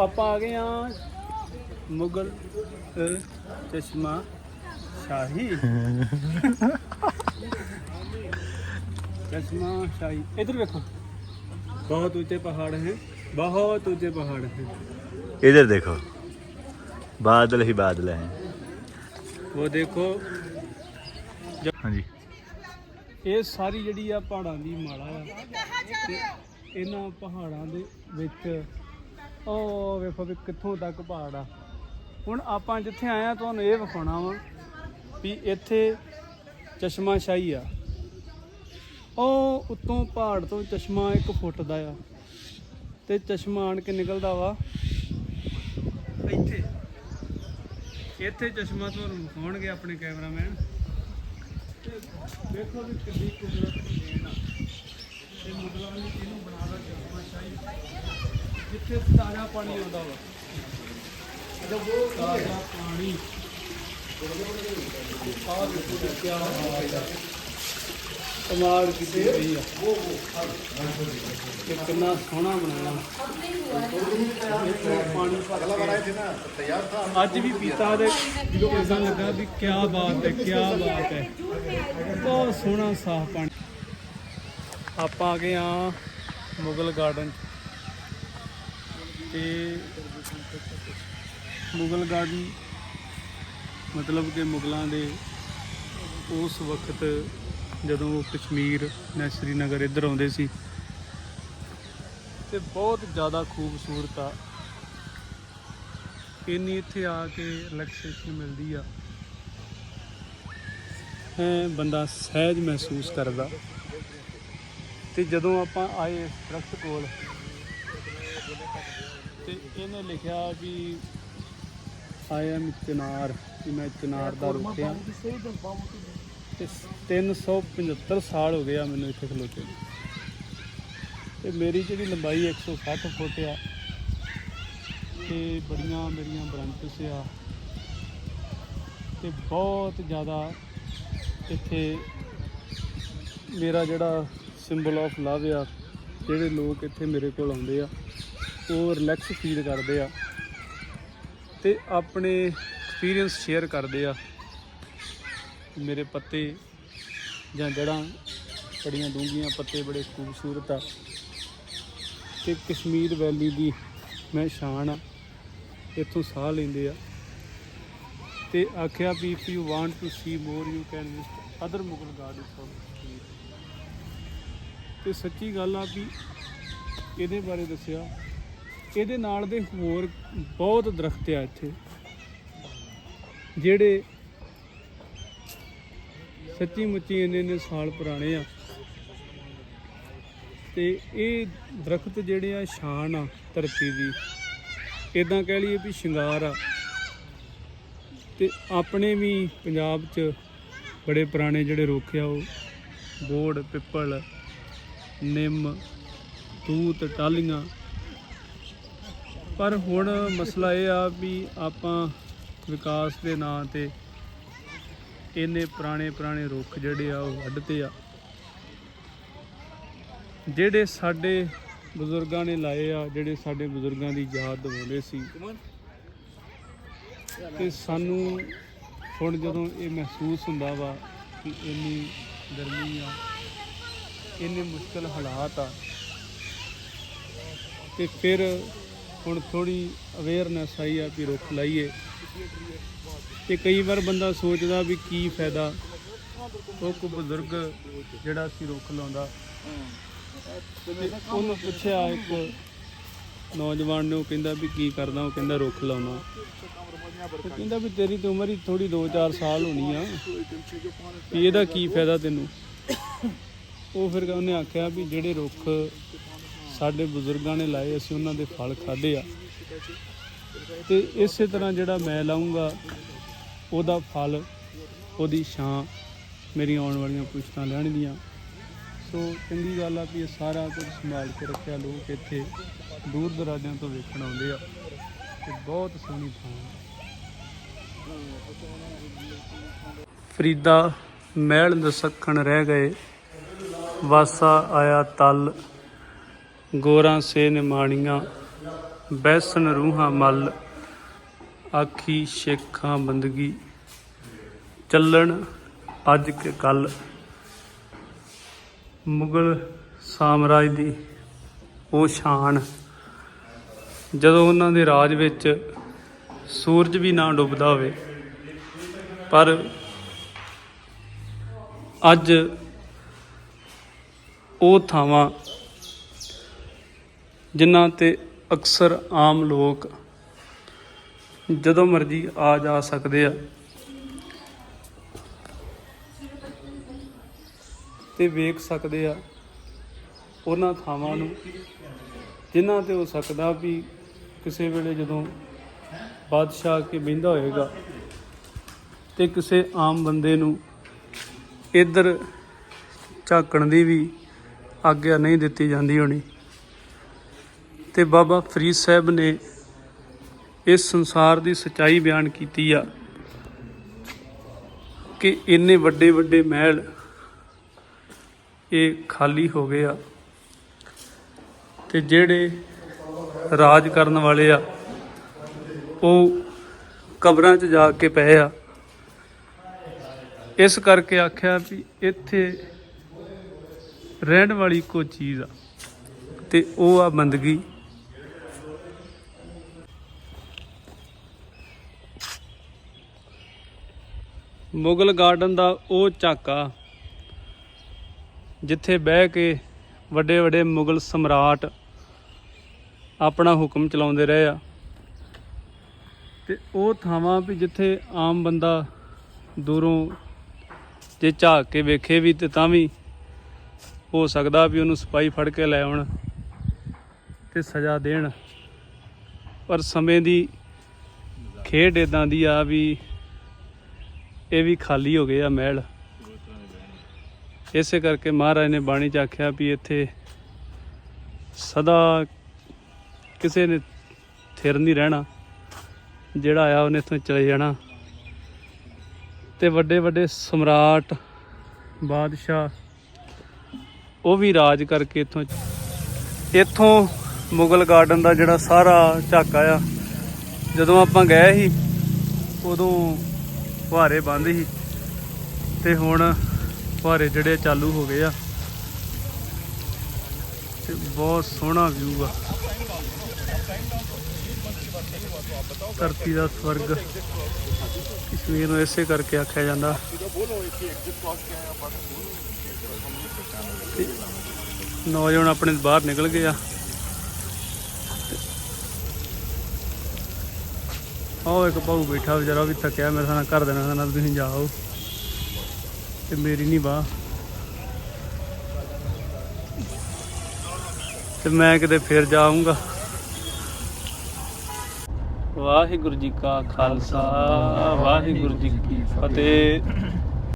ਆਪਾਂ ਆ ਗਏ ਆ ਮੁਗਲ ਅ, ਚਸ਼ਮਾ ਸ਼ਾਹੀ चश्मा शाही इधर देखो बहुत ऊंचे पहाड़ हैं बहुत ऊंचे पहाड़ हैं इधर देखो बादल ही बादल हैं वो देखो हाँ जी ਇਹ ਸਾਰੀ ਜਿਹੜੀ ਆ ਪਹਾੜਾਂ ਦੀ ਮਾਲਾ ਆ ਤੇ ਇਹਨਾਂ ਪਹਾੜਾਂ ਦੇ ਵਿੱਚ ਉਹ ਵੇਖੋ ਵੀ ਕਿੱਥੋਂ ਤੱਕ ਪਹਾੜ ਆ। ਹੁਣ ਆਪਾਂ ਜਿੱਥੇ ਆਏ ਆ, ਤੁਹਾਨੂੰ ਇਹ ਵਿਖਾਉਣਾ ਵਾ ਵੀ ਇੱਥੇ ਚਸ਼ਮਾ ਸ਼ਾਹੀ ਆ। ਉਹ ਉੱਤੋਂ ਪਹਾੜ ਤੋਂ ਚਸ਼ਮਾ ਇੱਕ ਫੁੱਟ ਦਾ ਆ ਤੇ ਚਸ਼ਮਾ ਆਣ ਕੇ ਨਿਕਲਦਾ ਵਾ ਇੱਥੇ। ਇੱਥੇ ਚਸ਼ਮਾ ਤੁਹਾਨੂੰ ਵਿਖਾਉਣਗੇ ਆਪਣੇ ਕੈਮਰਾਮੈਨ। ਦੇਖੋ ਵੀ ਕਿੰਨੀ ਕੁਦਰਤ ਦੀ ਦੇਣ ਆ। ਤੇ ਮੁਗਲਾਂ ਨੇ ਇਹਨੂੰ ਬਣਾਇਆ ਚਸ਼ਮਾ ਸ਼ਾਹੀ। ਜਿੱਥੇ ਤਾਜ਼ਾ ਪਾਣੀ ਆਉਂਦਾ ਵਾ। ਤਾਜ਼ਾ ਪਾਣੀ। ਆਹ ਦੇਖੋ ਜੀ ਕਿਆ ਬਾਤ ਆ। ਕਮਾਲ ਕੀਤੀ ਗਈ ਆ ਤੇ ਕਿੰਨਾ ਸੋਹਣਾ ਬਣਾਇਆ। ਪਾਣੀ ਅੱਜ ਵੀ ਪੀਤਾ ਤੇ ਇਦਾਂ ਲੱਗਾ ਵੀ ਕੀ ਬਾਤ ਹੈ ਕੀ ਬਾਤ ਹੈ। ਬਹੁਤ ਸੋਹਣਾ ਸਾਫ਼ ਪਾਣੀ। ਆਪਾਂ ਆ ਗਏ ਆ ਮੁਗਲ ਗਾਰਡਨ 'ਚ। ਤੇ ਮੁਗਲ ਗਾਰਡਨ ਮਤਲਬ ਕਿ ਮੁਗਲਾਂ ਦੇ ਉਸ ਵਕਤ ਜਦੋਂ ਉਹ ਕਸ਼ਮੀਰ ਜਾਂ ਸ਼੍ਰੀਨਗਰ ਇੱਧਰ ਆਉਂਦੇ ਸੀ, ਤੇ ਬਹੁਤ ਜ਼ਿਆਦਾ ਖੂਬਸੂਰਤ ਆ। ਇੰਨੀ ਇੱਥੇ ਆ ਕੇ ਰਿਲੈਕਸੇਸ਼ਨ ਮਿਲਦੀ ਆ। ਹੈ, ਬੰਦਾ ਸਹਿਜ ਮਹਿਸੂਸ ਕਰਦਾ। ਤੇ ਜਦੋਂ ਆਪਾਂ ਆਏ ਇਸ ਦਰਖਤ ਕੋਲ ਤੇ ਇਹਨੇ ਲਿਖਿਆ ਵੀ ਆਈ ਐਮ ਚਨਾਰ ਕਿ ਮੈਂ ਚਨਾਰ ਦਾ ਰੁੱਖ ਆ ਤੇ 375 ਸਾਲ ਹੋ ਗਏ ਆ ਮੈਨੂੰ ਇੱਥੇ ਖਲੋਤੇ ਨੂੰ। ਤੇ ਮੇਰੀ ਜਿਹੜੀ ਲੰਬਾਈ 160 ਫੁੱਟ ਆ। ਤੇ ਬੜੀਆਂ ਮੇਰੀਆਂ ਬ੍ਰਾਂਚਸ ਆ। ਤੇ ਬਹੁਤ ਜ਼ਿਆਦਾ ਇੱਥੇ ਮੇਰਾ ਜਿਹੜਾ ਸਿੰਬਲ ਆਫ ਲਵ ਆ ਜਿਹੜੇ ਲੋਕ ਇੱਥੇ ਮੇਰੇ ਕੋਲ ਆਉਂਦੇ ਆ। ਉਹ ਰਿਲੈਕਸ ਫੀਲ ਕਰਦੇ ਆ ਤੇ ਆਪਣੇ ਐਕਸਪੀਰੀਅੰਸ ਸ਼ੇਅਰ ਕਰਦੇ ਆ ਮੇਰੇ ਪੱਤੇ ਜਾਂ ਜੜਾਂ ਬੜੀਆਂ ਡੂੰਘੀਆਂ ਪੱਤੇ ਬੜੇ ਖੂਬਸੂਰਤ ਆ ਤੇ ਕਸ਼ਮੀਰ ਵੈਲੀ ਦੀ ਮੈਂ ਸ਼ਾਨ ਆ, ਇੱਥੋਂ ਸਾਹ ਲੈਂਦੇ ਆ ਤੇ ਆਖਿਆ ਵੀ if you want to see more you can visit other Mughal gardens of Kashmir ਤੇ ਸੱਚੀ ਗੱਲ ਆ ਵੀ ਇਹਦੇ ਬਾਰੇ ਦੱਸਿਆ ਇਹਦੇ ਨਾਲ ਦੇ ਹੋਰ ਬਹੁਤ ਦਰਖਤ ਆ ਇੱਥੇ, ਜਿਹੜੇ ਸੱਚੀ ਮੁੱਚੀ ਇੰਨੇ ਇੰਨੇ ਸਾਲ ਪੁਰਾਣੇ ਆ। ਤੇ ਇਹ ਦਰਖਤ ਜਿਹੜੇ ਆ ਸ਼ਾਨ ਆ ਧਰਤੀ ਦੀ। ਇਦਾਂ ਕਹਿ ਲਈਏ ਵੀ ਸ਼ਿੰਗਾਰ ਆ। ਤੇ ਆਪਣੇ ਵੀ ਪੰਜਾਬ 'ਚ ਬੜੇ ਪੁਰਾਣੇ ਜਿਹੜੇ ਰੁੱਖ ਆ, ਉਹ ਬੋੜ, ਪਿੱਪਲ, ਨਿੰਮ, ਤੂਤ, ਟਾਲੀਆਂ ਪਰ ਹੁਣ ਮਸਲਾ ਇਹ ਆ ਵੀ ਆਪਾਂ ਵਿਕਾਸ ਦੇ ਨਾਂ ਤੇ ਇੰਨੇ ਪੁਰਾਣੇ ਪੁਰਾਣੇ ਰੁੱਖ ਜਿਹੜੇ ਆ ਉਹ ਵੱਢਦੇ ਆ। ਜਿਹੜੇ ਸਾਡੇ ਬਜ਼ੁਰਗਾਂ ਨੇ ਲਾਏ ਆ, ਜਿਹੜੇ ਸਾਡੇ ਬਜ਼ੁਰਗਾਂ ਦੀ ਯਾਦ ਦਿਵਾਉਂਦੇ ਸੀ। ਤੇ ਸਾਨੂੰ ਹੁਣ ਜਦੋਂ ਇਹ ਮਹਿਸੂਸ ਹੁੰਦਾ ਵਾ ਕਿ ਇੰਨੀ ਗਰਮੀ ਆ, ਇੰਨੇ ਮੁਸ਼ਕਲ ਹਾਲਾਤ ਆ, ਤੇ ਫਿਰ ਹੁਣ ਥੋੜੀ ਅਵੇਅਰਨੈਸ ਆਈ ਆ ਵੀ ਰੁੱਖ ਲਾਈਏ। ਤੇ ਕਈ ਵਾਰ ਬੰਦਾ ਸੋਚਦਾ ਵੀ ਕੀ ਫਾਇਦਾ। ਉਹ ਕੋ ਬਜ਼ੁਰਗ ਜਿਹੜਾ ਸੀ ਰੁੱਖ ਲਾਉਂਦਾ। ਉਹਨੂੰ ਪੁੱਛਿਆ ਇੱਕ ਨੌਜਵਾਨ ਨੇ, ਉਹ ਕਹਿੰਦਾ ਵੀ ਕੀ ਕਰਦਾ, ਉਹ ਕਹਿੰਦਾ ਰੁੱਖ ਲਾਉਣਾ। ਤੇ ਕਹਿੰਦਾ ਵੀ ਤੇਰੀ ਤਾਂ ਉਮਰ ਹੀ ਥੋੜੀ 2-4 ਸਾਲ ਹੋਣੀ ਆ। ਵੀ ਇਹਦਾ ਕੀ ਫਾਇਦਾ ਤੈਨੂੰ? ਉਹ ਫਿਰ ਉਹਨੇ ਆਖਿਆ ਵੀ ਜਿਹੜੇ ਰੁੱਖ ਸਾਡੇ ਬਜ਼ੁਰਗਾਂ ਨੇ ਲਾਏ, ਅਸੀਂ ਉਹਨਾਂ ਦੇ ਫਲ ਖਾਦੇ ਆ। ਤੇ ਇਸੇ ਤਰ੍ਹਾਂ ਜਿਹੜਾ ਮੈਂ ਲਾਉਂਗਾ ਉਹਦਾ ਫਲ, ਉਹਦੀ ਛਾਂ ਮੇਰੀ ਆਉਣ ਵਾਲੀਆਂ ਪੁਸ਼ਤਾਂ ਲੈਣਗੀਆਂ। ਸੋ ਚੰਗੀ ਗੱਲ ਆ ਵੀ ਇਹ ਸਾਰਾ ਕੁਝ ਸੰਭਾਲ ਕੇ ਰੱਖਿਆ, ਲੋਕ ਇੱਥੇ ਦੂਰ ਦਰਾਜਿਆਂ ਤੋਂ ਵੇਖਣ ਆਉਂਦੇ ਆ। ਤੇ ਬਹੁਤ ਸੋਹਣੀ ਥਾਂ ਫਰੀਦਾ ਮਹਿਲ ਦਸਖਣ ਰਹਿ ਗਏ। ਵਾਸਾ ਆਇਆ ਤਲ। ਗੋਰਾਂ ਸੇ ਨਿਮਾਣੀਆਂ, ਬੈਸਨ ਰੂਹਾਂ ਮਲ, ਆਖੀ ਸ਼ੇਖਾਂ ਬੰਦਗੀ, ਚੱਲਣ ਅੱਜ ਕੇ ਕੱਲ। ਮੁਗਲ ਸਾਮਰਾਜ ਦੀ ਉਹ ਸ਼ਾਨ, ਜਦੋਂ ਉਹਨਾਂ ਦੇ ਰਾਜ ਵਿੱਚ ਸੂਰਜ ਵੀ ਨਾ ਡੁੱਬਦਾ ਹੋਵੇ ਪਰ ਅੱਜ ਉਹ ਥਾਵਾਂ ਜਿਨ੍ਹਾਂ ਤੇ ਅਕਸਰ ਆਮ ਲੋਕ ਜਦੋਂ ਮਰਜ਼ੀ ਆ ਜਾ ਸਕਦੇ ਆ। ਤੇ ਵੇਖ ਸਕਦੇ ਆ ਉਹਨਾਂ ਥਾਵਾਂ ਨੂੰ, ਜਿਨ੍ਹਾਂ ਤੇ ਹੋ ਸਕਦਾ ਵੀ ਕਿਸੇ ਵੇਲੇ ਜਦੋਂ ਬਾਦਸ਼ਾਹ ਆ ਕੇ ਬਹਿੰਦਾ ਹੋਏਗਾ ਤੇ ਕਿਸੇ ਆਮ ਬੰਦੇ ਨੂੰ ਇੱਧਰ ਝਾਕਣ ਦੀ ਵੀ ਆਗਿਆ ਨਹੀਂ ਦਿੱਤੀ ਜਾਂਦੀ ਹੋਣੀ। ਤੇ ਬਾਬਾ ਫਰੀਦ ਸਾਹਿਬ ਨੇ ਇਸ ਸੰਸਾਰ ਦੀ ਸਚਾਈ ਬਿਆਨ ਕੀਤੀ ਆ ਕਿ ਇੰਨੇ ਵੱਡੇ ਵੱਡੇ ਮਹਿਲ ਇਹ ਖਾਲੀ ਹੋ ਗਏ ਆ ਤੇ ਜਿਹੜੇ ਰਾਜ ਕਰਨ ਵਾਲੇ ਆ, ਉਹ ਕਬਰਾਂ 'ਚ ਜਾ ਕੇ ਪਏ ਆ। ਇਸ ਕਰਕੇ ਆਖਿਆ ਵੀ ਇੱਥੇ ਰਹਿਣ ਵਾਲੀ ਕੋ ਚੀਜ਼ ਆ ਤੇ ਉਹ ਆ ਬੰਦਗੀ ਮੁਗਲ ਗਾਰਡਨ ਦਾ ਉਹ ਝਾਕਾ ਜਿੱਥੇ ਬਹਿ ਕੇ ਵੱਡੇ ਵੱਡੇ ਮੁਗਲ ਸਮਰਾਟ ਆਪਣਾ ਹੁਕਮ ਚਲਾਉਂਦੇ ਰਹੇ ਆ। ਤੇ ਉਹ ਥਾਵਾਂ ਵੀ ਜਿੱਥੇ ਆਮ ਬੰਦਾ ਦੂਰੋਂ ਜੇ ਝਾਕ ਕੇ ਵੇਖੇ ਵੀ ਤੇ ਤਾਂ ਵੀ ਹੋ ਸਕਦਾ ਵੀ ਉਹਨੂੰ ਸਪਾਈ ਫੜ ਕੇ ਲੈ ਆਉਣ ਤੇ ਸਜ਼ਾ ਦੇਣ। ਪਰ ਸਮੇਂ ਦੀ ਖੇਡ ਇਦਾਂ ਦੀ ਆ ਵੀ ਇਹ ਵੀ ਖਾਲੀ ਹੋ ਗਏ ਆ ਮਹਿਲ। ਇਸੇ ਕਰਕੇ ਮਹਾਰਾਜ ਨੇ ਬਾਣੀ ਚ ਆਖਿਆ ਵੀ ਇੱਥੇ ਸਦਾ ਕਿਸੇ ਨੇ ਥਿਰ ਨਹੀਂ ਰਹਿਣਾ। ਜਿਹੜਾ ਆਇਆ ਉਹਨੇ ਇੱਥੋਂ ਚਲੇ ਜਾਣਾ। ਤੇ ਵੱਡੇ ਵੱਡੇ ਸਮਰਾਟ, ਬਾਦਸ਼ਾਹ, ਉਹ ਵੀ ਰਾਜ ਕਰਕੇ ਇੱਥੋਂ ਇੱਥੋਂ ਮੁਗਲ ਗਾਰਡਨ ਦਾ ਜਿਹੜਾ ਸਾਰਾ ਝਾਕਾ ਆ, ਜਦੋਂ ਆਪਾਂ ਗਏ ਸੀ, ਉਦੋਂ ਫੁਹਾਰੇ ਬੰਦ ਸੀ ਤੇ ਹੁਣ ਫੁਹਾਰੇ ਜਿਹੜੇ ਚਾਲੂ ਹੋ ਗਏ ਆ। ਤੇ ਬਹੁਤ ਸੋਹਣਾ ਵਿਊ ਆ। ਧਰਤੀ ਦਾ ਸਵਰਗ। ਕਸ਼ਮੀਰ ਨੂੰ ਇਸੇ ਕਰਕੇ ਆਖਿਆ ਜਾਂਦਾ। ਨੌਜਵਾਨ ਆਪਣੇ ਬਾਹਰ ਨਿਕਲ ਗਏ ਆ। ਉਹ ਇੱਕ ਭਾਊ ਬੈਠਾ ਵਿਚਾਰਾ ਉਹ ਵੀ ਥੱਕਿਆ ਮੇਰੇ ਨਾਲ ਘਰ ਦੇ ਨਾਲ ਨਾਲ ਤੁਸੀਂ ਜਾਓ। ਤੇ ਮੇਰੀ ਨਹੀਂ ਬਾਹ ਤੇ ਮੈਂ ਕਿਤੇ ਫਿਰ ਜਾਊਂਗਾ। ਵਾਹਿਗੁਰੂ ਜੀ ਕਾ ਖਾਲਸਾ, ਵਾਹਿਗੁਰੂ ਜੀ ਕੀ ਫਤਿਹ।